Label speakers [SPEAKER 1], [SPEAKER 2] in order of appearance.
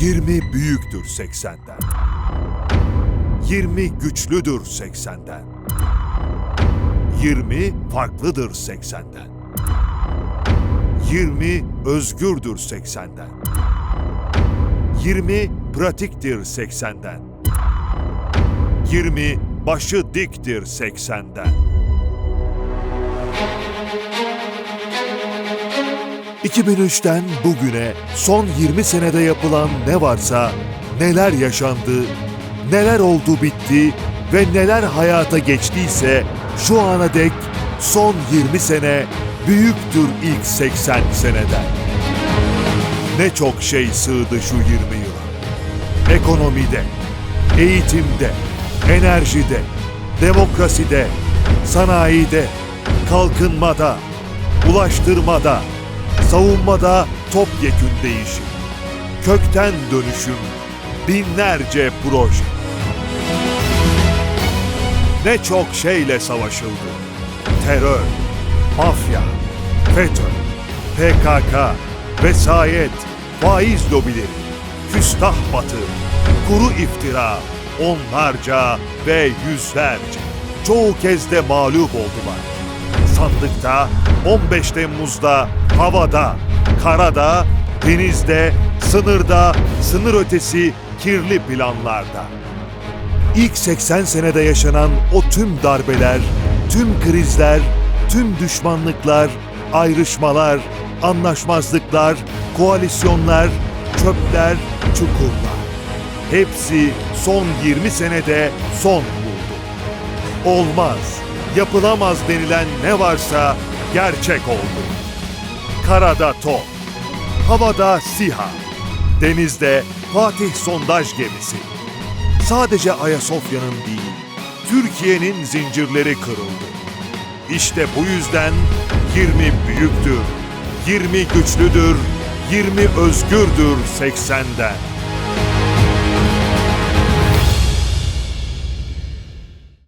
[SPEAKER 1] 20 büyüktür 80'den. 20 güçlüdür 80'den. 20 farklıdır 80'den. 20 özgürdür 80'den. 20 pratiktir 80'den. 20 başı diktir 80'den. 2003'ten bugüne son 20 senede yapılan ne varsa, neler yaşandı, neler oldu bitti ve neler hayata geçtiyse şu ana dek son 20 sene büyüktür ilk 80 seneden. Ne çok şey sığdı şu 20 yıla. Ekonomide, eğitimde, enerjide, demokraside, sanayide, kalkınmada, ulaştırmada, savunmada topyekün değişim, kökten dönüşüm, binlerce proje. Ne çok şeyle savaşıldı. Terör, mafya, FETÖ, PKK, vesayet, faiz lobileri, küstah batı, kuru iftira, onlarca ve yüzlerce. Çoğu kez de mağlup oldular. Sandıkta, 15 Temmuz'da, havada, karada, denizde, sınırda, sınır ötesi kirli planlarda. İlk 80 senede yaşanan o tüm darbeler, tüm krizler, tüm düşmanlıklar, ayrışmalar, anlaşmazlıklar, koalisyonlar, çöpler, çukurlar. Hepsi son 20 senede son buldu. Olmaz, yapılamaz denilen ne varsa gerçek oldu. Karada top, havada SİHA, denizde Fatih sondaj gemisi. Sadece Ayasofya'nın değil, Türkiye'nin zincirleri kırıldı. İşte bu yüzden 20 büyüktür, 20 güçlüdür, 20 özgürdür 80'den.